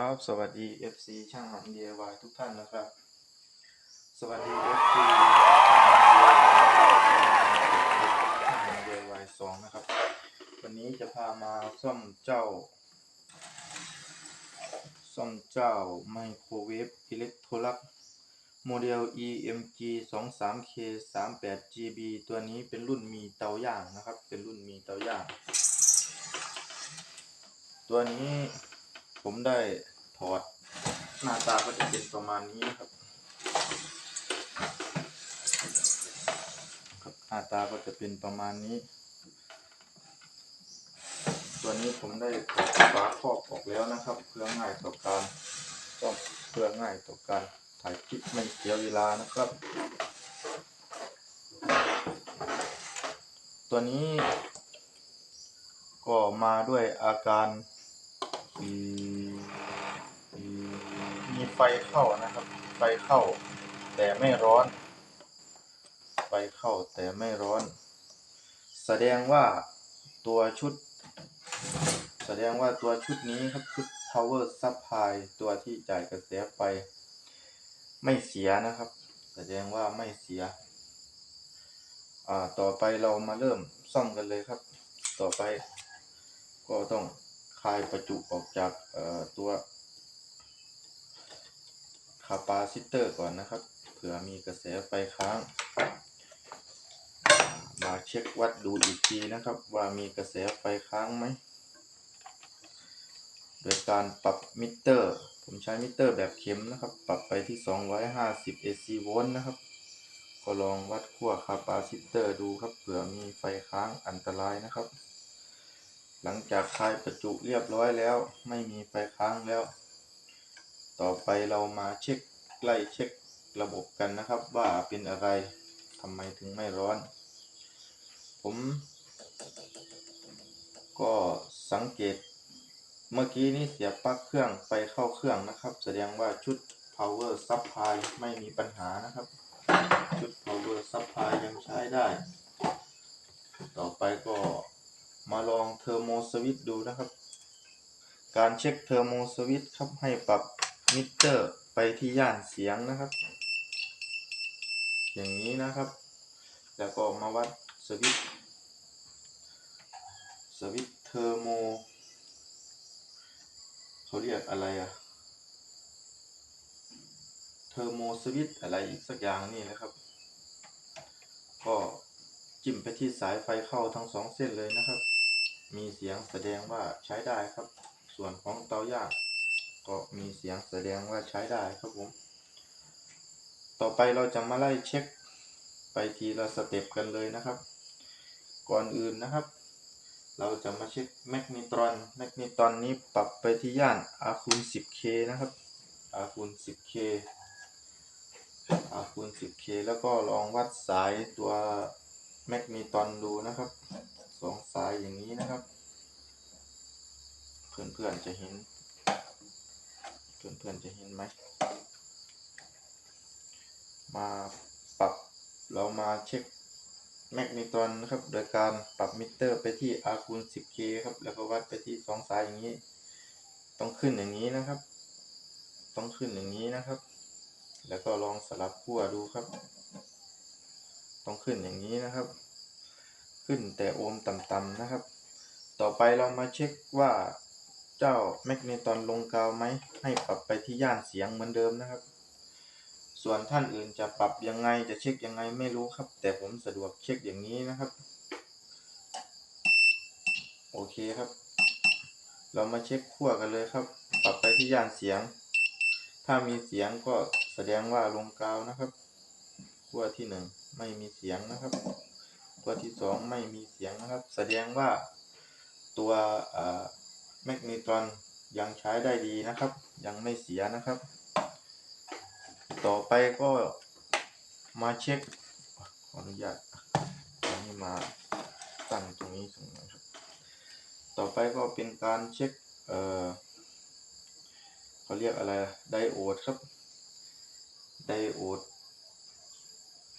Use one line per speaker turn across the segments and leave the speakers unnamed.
ครับ สวัสดี FC ช่างหัน DIY ทุกท่านนะครับ สวัสดี FC ช่างหัน DIY สองนะครับ วันนี้จะพามาซ่อมเจ้า ซ่อมเจ้าไมโครเวฟอิเล็กโทรลักโมเดล EMG 2 3 K 3 8 GB ตัวนี้เป็นรุ่นมีเตาย่างนะครับ เป็นรุ่นมีเตาย่าง ตัวนี้ ผมได้ถอดหน้าตาก็จะเป็นประมาณนี้นะครับ ครับหน้าตาก็จะเป็นประมาณนี้ ตัวนี้ผมได้ถอดฝาครอบออกแล้วนะครับ เพื่อง่ายต่อการซ่อมเพื่อง่ายต่อการถ่ายคลิปไม่เสียเวลานะครับ ตัวนี้ก็มาด้วยอาการอืมอืมมี ไฟเข้านะครับ ไฟเข้า แต่ไม่ร้อน ไฟเข้าแต่ไม่ร้อน แสดงว่าตัวชุด แสดงว่าตัวชุดนี้ครับชุด power supply ตัวที่จ่ายกระแสไฟ ไม่เสียนะครับ แสดงว่าไม่เสีย อ่าต่อไปเรามาเริ่มซ่อมกันเลยครับ ต่อไปก็ต้องคลายประจุออกจากตัว คาปาซิเตอร์ก่อนนะครับ เผื่อมีกระแสไฟค้าง มาเช็ควัดดูอีกทีนะครับ ว่ามีกระแสไฟค้างไหม โดยการปรับมิเตอร์ ผมใช้มิเตอร์แบบเข็มนะครับ ปรับไปที่ 250 AC โวลต์นะครับ ก็ลองวัดขั้วคาปาซิเตอร์ดูครับ เผื่อมีไฟค้างอันตรายนะครับ หลังจากคลายประจุเรียบร้อยแล้ว ไม่มีไฟค้างแล้ว ต่อไปเรามาเช็คไล่เช็คระบบกันนะครับ ว่าเป็นอะไรทำไมถึงไม่ร้อน ผม ก็สังเกตเมื่อกี้นี้เสียบปลั๊กเครื่องไฟเข้าเครื่องนะครับ แสดงว่าชุด power supply ไม่มีปัญหานะครับ ชุด power supply ยังใช้ได้ ต่อไปก็มาลองเทอร์โมสวิตดูนะครับ การเช็คเทอร์โมสวิตครับให้ปรับ มิเตอร์ไปที่ย่านเสียงนะครับ อย่างนี้นะครับ แล้วก็มาวัดสวิตสวิตเทอร์โมเขาเรียกอะไรอะเทอร์โมสวิตอะไรอีกสักอย่างนี่นะครับ ก็จิ้มไปที่สายไฟเข้าทั้งสองเส้นเลยนะครับ มีเสียงแสดงว่าใช้ได้ครับ ส่วนของเตาย่าง ก็มีเสียงแสดงว่าใช้ได้ครับผม ต่อไปเราจะมาไล่เช็คไปทีละสเต็ปกันเลยนะครับ ก่อนอื่นนะครับ เราจะมาเช็คแมกนิตรอนแมกนิตรอนนี้ปรับไปที่ย่าน R คูณ 10K นะครับ R คูณ 10K R คูณ 10K แล้วก็ลองวัดสายตัวแมกนีตรอนดูนะครับสองสายอย่างนี้นะครับ เพื่อนๆจะเห็น เพื่อนๆจะเห็นไหม มาปรับเรามาเช็คแมกนีตอนนะครับ โดยการปรับมิเตอร์ไปที่ R คูณ 10K ครับ แล้วก็วัดไปที่สองสายอย่างนี้ ต้องขึ้นอย่างนี้นะครับ ต้องขึ้นอย่างนี้นะครับ แล้วก็ลองสลับขั้วดูครับ ต้องขึ้นอย่างนี้นะครับ ขึ้นแต่โอห์มต่ำๆนะครับ ต่อไปเรามาเช็คว่า เจ้าแมกเนตอนลงกาวไหมให้ปรับไปที่ย่านเสียงเหมือนเดิมนะครับ ส่วนท่านอื่นจะปรับยังไงจะเช็คยังไงไม่รู้ครับ แต่ผมสะดวกเช็คอย่างนี้นะครับ โอเคครับ เรามาเช็คขั้วกันเลยครับ ปรับไปที่ย่านเสียง ถ้ามีเสียงก็แสดงว่าลงกาวนะครับขั้วที่หนึ่งไม่มีเสียงนะครับขั้วที่สองไม่มีเสียงนะครับ แสดงว่าตัวอ่า แมกนีตรอนยังใช้ได้ดีนะครับ ยังไม่เสียนะครับ ต่อไปก็มาเช็คขออนุญาตอันนี้มาตั้งตรงนี้ตรงนี้ครับ ต่อไปก็เป็นการเช็คเอ่อเขาเรียกอะไรไดโอดครับ ไดโอด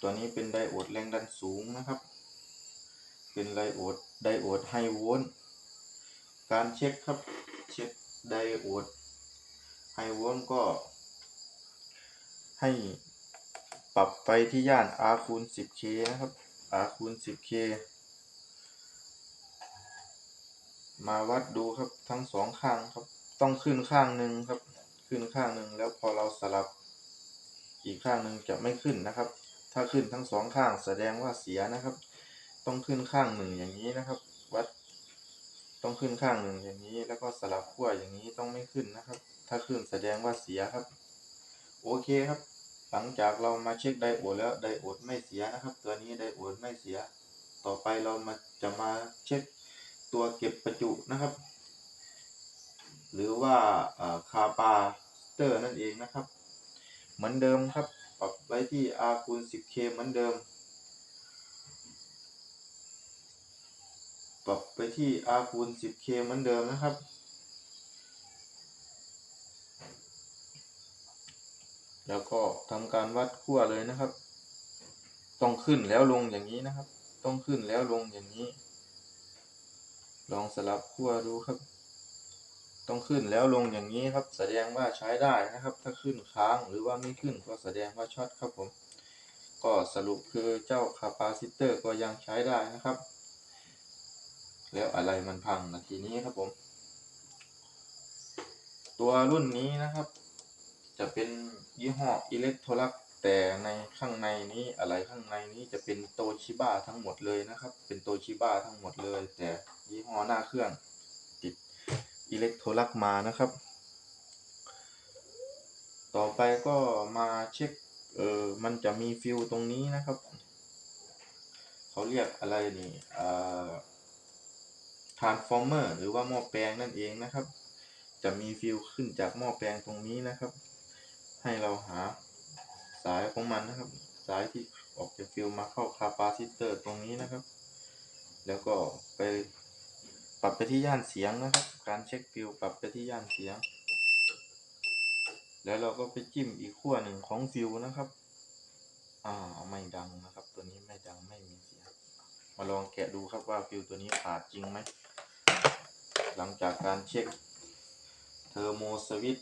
ตัวนี้เป็นไดโอดแรงดันสูงนะครับ เป็นไดโอดไดโอดไฮโวลต์ การเช็คครับเช็คไดโอดไฮโวลก็ ให้ปรับไปที่ย่าน R คูณ 10K นะครับ R คูณ 10K มาวัดดูครับทั้งสองข้างครับ ต้องขึ้นข้างหนึ่งครับ ขึ้นข้างหนึ่งแล้วพอเราสลับ อีกข้างหนึ่งจะไม่ขึ้นนะครับ ถ้าขึ้นทั้งสองข้างแสดงว่าเสียนะครับ ต้องขึ้นข้างหนึ่งอย่างนี้นะครับ วัด ต้องขึ้นข้างหนึ่งอย่างนี้ แล้วก็สลับขั้วอย่างนี้ต้องไม่ขึ้นนะครับ ถ้าขึ้นแสดงว่าเสียครับ โอเคครับ หลังจากเรามาเช็คไดโอดแล้วไดโอดไม่เสียนะครับ ตัวนี้ไดโอดไม่เสีย ต่อไปเรามาจะมาเช็คตัวเก็บประจุนะครับ หรือว่าคาปาเตอร์นั่นเองนะครับ เหมือนเดิมครับ ปรับไว้ที่ R คูณ 10K เหมือนเดิม ปรับไปที่ R คูณ 10K เหมือนเดิมนะครับ แล้วก็ทำการวัดขั้วเลยนะครับ ต้องขึ้นแล้วลงอย่างนี้นะครับ ต้องขึ้นแล้วลงอย่างนี้ ลองสลับขั้วดูครับ ต้องขึ้นแล้วลงอย่างนี้ครับ แสดงว่าใช้ได้นะครับ ถ้าขึ้นค้างหรือว่าไม่ขึ้นก็แสดงว่าช็อตครับผม ก็สรุปคือเจ้าคาปาซิเตอร์ก็ยังใช้ได้นะครับ แล้วอะไรมันพังนาทีนี้ครับผม ตัวรุ่นนี้นะครับ จะเป็นยี่ห้ออิเล็กโทรักแต่ในข้างในนี้อะไรข้างในนี้จะเป็นโตชิบ้าทั้งหมดเลยนะครับ เป็นโตชิบ้าทั้งหมดเลย แต่ยี่ห้อหน้าเครื่องติดอิเล็กโทรักมานะครับ ต่อไปก็มาเช็คเออมันจะมีฟิวตรงนี้นะครับ เขาเรียกอะไรนี่อ่า transformer หรือว่าหม้อแปลงนั่นเองนะครับ จะมีฟิวขึ้นจากหม้อแปลงตรงนี้นะครับ ให้เราหาสายของมันนะครับ สายที่ออกจากฟิวมาเข้าคาปาซิเตอร์ตรงนี้นะครับ แล้วก็ไปปรับไปที่ย่านเสียงนะครับ การเช็คฟิวปรับไปที่ย่านเสียง แล้วเราก็ไปจิ้มอีกขั้วหนึ่งของฟิวนะครับ อ่าไม่ดังนะครับ ตัวนี้ไม่ดังไม่มีเสียง มาลองแกะดูครับว่าฟิวตัวนี้ขาดจริงไหม หลังจากการเช็คเทอร์โมสวิต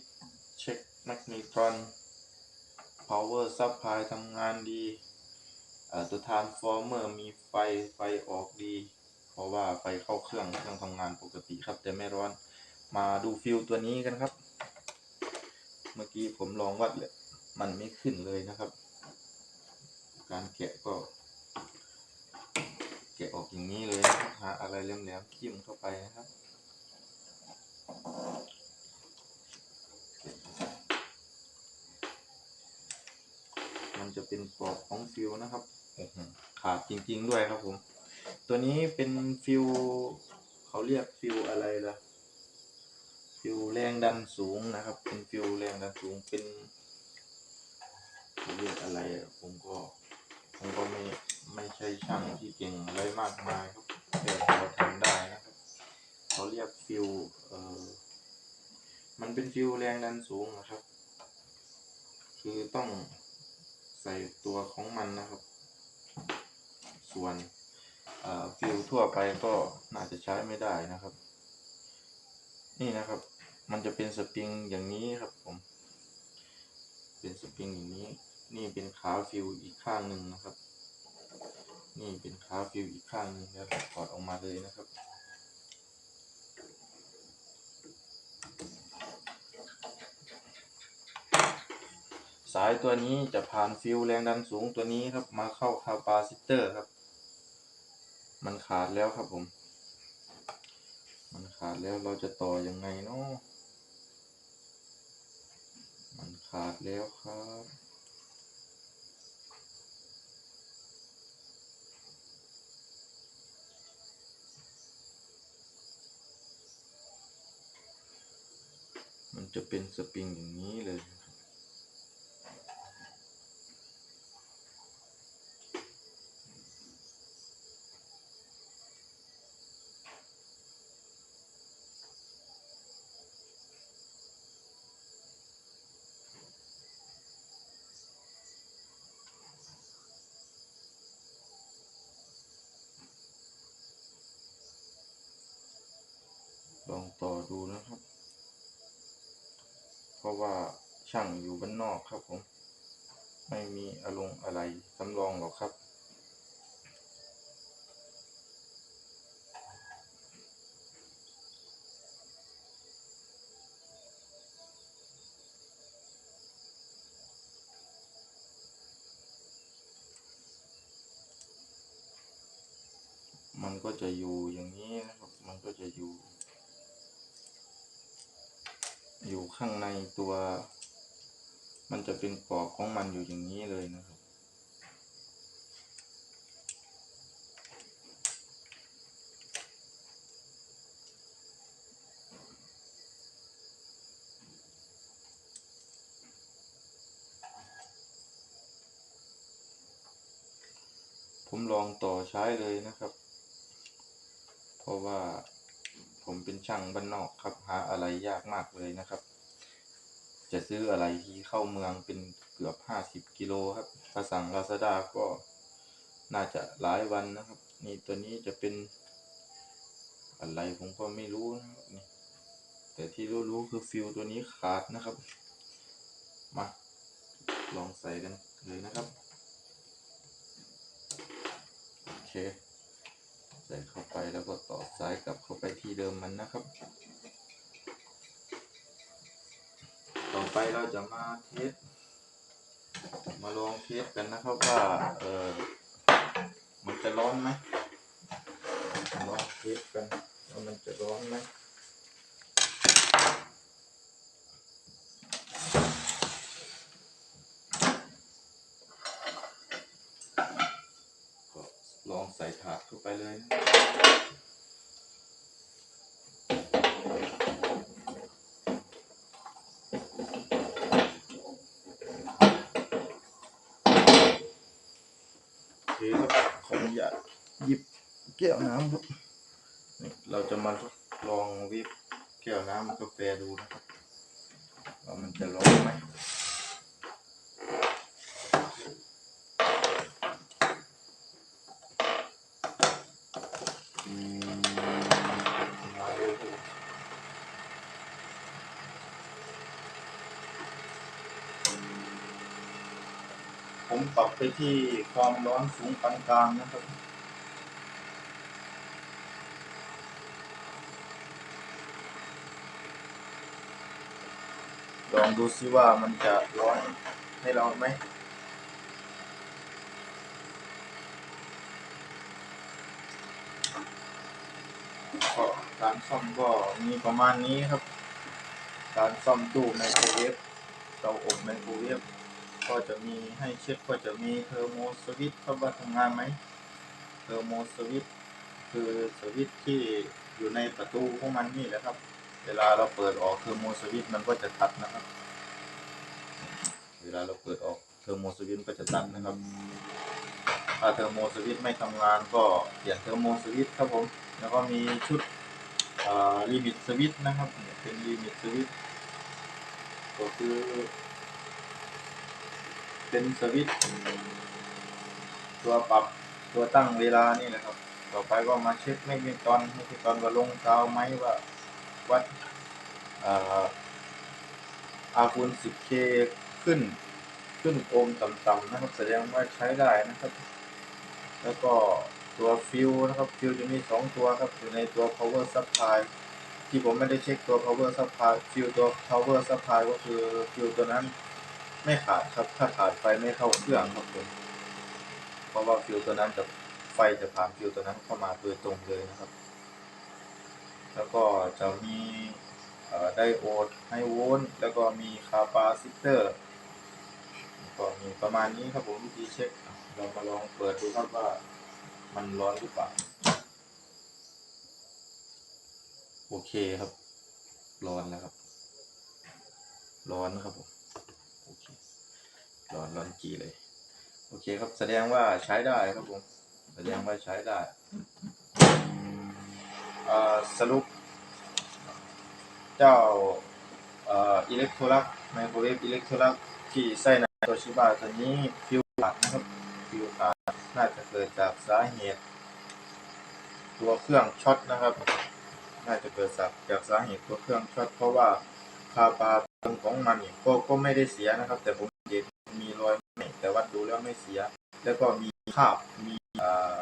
เช็คแมกนิตรอนพาวเวอร์ซัพพลายทำงานดีตัวทานฟอร์เมอร์มีไฟไฟออกดี เพราะว่าไฟเข้าเครื่องเครื่องทำงานปกติครับ แต่ไม่ร้อนมาดูฟิวตัวนี้กันครับ เมื่อกี้ผมลองวัดเลยมันไม่ขึ้นเลยนะครับ การแกะก็ ออกอย่างนี้เลยนะครับหาอะไรแหลมๆจิ้มเข้าไปนะครับมันจะเป็นปลอกของฟิวนะครับโอ้โหขาดจริง ๆ ด้วยครับผม ตัวนี้เป็นฟิวเขาเรียกฟิวอะไรล่ะ ฟิวแรงดันสูงนะครับ เป็นฟิวแรงดันสูงเป็นเขาเรียกอะไรอะผมก็ผมก็ไม่ไม่ใช่ช่างที่เก่งอะไร มากมายครับแต่เราทำได้นะครับเขาเรียกฟิวเออมันเป็นฟิวแรงดันสูงนะครับ คือต้องใส่ตัวของมันนะครับ ส่วนเอ่อฟิวทั่วไปก็น่าจะใช้ไม่ได้นะครับ นี่นะครับ มันจะเป็นสปริงอย่างนี้ครับผม เป็นสปริงอย่างนี้ นี่เป็นขาฟิวอีกข้างหนึ่งนะครับ นี่เป็นขาฟิวอีกข้างนึ่งแล้วถอดออกมาเลยนะครับสายตัวนี้จะผ่านฟิวแรงดันสูงตัวนี้ครับมาเข้าคาปาซิเตอร์ครับ มันขาดแล้วครับผม มันขาดแล้วเราจะต่อยังไงเนาะมันขาดแล้วครับ จะเป็นสปริงอย่างนี้เลยนะครับลองต่อดูนะครับราะว่าช่างอยู่บ้านนอกครับผม ไม่มีอารมณ์อะไรสำรองหรอกครับ มันก็จะอยู่อย่างนี้นะครับ มันก็จะอยู่ อยู่ข้างในตัว มันจะเป็นปอกของมันอยู่อย่างนี้เลยนะครับ ผมลองต่อใช้เลยนะครับ เพราะว่า ผมเป็นช่างบ้านนอกครับหาอะไรยากมากเลยนะครับ จะซื้ออะไรที่เข้าเมืองเป็นเกือบห้าสิบกิโลครับ ถ้าสั่งลาซาด้าก็น่าจะหลายวันนะครับ นี่ตัวนี้จะเป็น อะไรผมก็ไม่รู้นะครับนี่แต่ที่รู้ๆคือฟิลตัวนี้ขาดนะครับ มาลองใส่กันเลยนะครับ โอเค ส่เข้าไปแล้วก็ต่อสายกลับเข้าไปที่เดิมมันนะครับ ต่อไปเราจะมาเทสมาลองเทสกันนะครับว่าเออมันจะร้อนไหมลองเทสกันว่ามันจะร้อนไหมก็ ลองใส่ถาดเข้าไปเลยโอเคครับขออนุญาตหยิบแก้วน้ำครับนี่เราจะมาลองวิปแก้วน้ำกาแฟดูนะครับว่ามันจะร้อนไหมมาดูครับผม ปรับไปที่ความร้อนสูงปานกลางนะครับ ลองดูซิว่ามันจะร้อนให้เราไหมก็การซ่อมก็มีประมาณนี้ครับ การซ่อมตู้ไมโครเวฟเตาอบไมโครเวฟ ก็จะมีให้เช็คก็จะมีเทอร์โมสวิตช์ครับว่าทำงานไหมเทอร์โมสวิตช์คือสวิตช์ที่อยู่ในประตูของมันนี่แหละครับ เวลาเราเปิดออกเทอร์โมสวิตช์มันก็จะตัดนะครับ เวลาเราเปิดออกเทอร์โมสวิตช์ก็จะตัดนะครับถ้าเทอร์โมสวิตช์ไม่ทำงานก็เปลี่ยนเทอร์โมสวิตช์ครับผมแล้วก็มีชุดลิมิตสวิตช์นะครับเนี่ยเป็นลิมิตสวิตช์ก็คือ เป็นสวิตตัวปรับตัวตั้งเวลานี่แหละครับ ต่อไปก็มาเช็คไม่มีตอนไม่มีตอนว่าลงกาวไหมว่าวัดอ่าอคูณ 10K ขึ้นขึ้นโอห์มต่ำๆนะครับ แสดงว่าใช้ได้นะครับ แล้วก็ตัวฟิวนะครับฟิวจะมีสองตัวครับอยู่ในตัว power supply ที่ผมไม่ได้เช็คตัว power supply ฟิวตัว power supply ก็คือฟิวตัวนั้น ไม่ขาดครับถ้าขาดไฟไม่เข้าเครื่องครับผมเพราะว่าฟิวตัวนั้นจะไฟจะผ่านฟิวตัวนั้นเข้ามาโดยตรงเลยนะครับ แล้วก็จะมีไดโอดไฮโวลต์แล้วก็มีคาปาซิเตอร์ก็มีประมาณนี้ครับผมวิธีเช็ค เรามาลองเปิดดูครับว่ามันร้อนหรือเปล่าโอเคครับ ร้อนแล้วครับ ร้อนนะครับผม ร้อนร้อนจีเลย โอเคครับแสดงว่าใช้ได้ครับผมแสดงว่าใช้ได้สรุป เจ้าอิเล็กโทรลักไมโครเวฟอิเล็กโทรลักที่ใส่ในโตชิบะตัวนี้ฟิวขาดนะครับฟิวขาดน่าจะเกิดจากสาเหตุ ตัวเครื่องช็อตนะครับ น่าจะเกิดจากจากสาเหตุตัวเครื่องช็อตเพราะว่าคาปาตรงของมันเนี่ยก็ก็ไม่ได้เสียนะครับ แต่ผม แต่วัดดูแล้วไม่เสีย แล้วก็มีคราบมีอา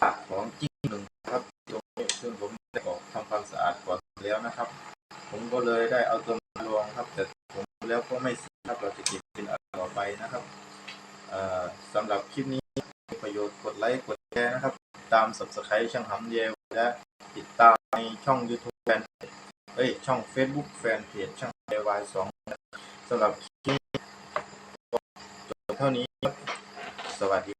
คราบของจิ้งหนึ่งนะครับตรงนี้ซึ่งผมได้ออกทำความสะอาดก่อนแล้วนะครับ ผมก็เลยได้เอาตัวมาลองครับ แต่ผมแล้วก็ไม่เสียครับเราจะเก็บเป็นอันต่อไปนะครับเอ่อสำหรับคลิปนี้มีประโยชน์กดไลค์กดแชร์นะครับ ตาม subscribe ช่างหำเยลและติดตามในช่อง YouTube แฟนเพจเอ้ยช่อง Facebook แฟนเพจช่าง DIY 2สำหรับคลิปนี้ก็จบ เท่านี้ สวัสดี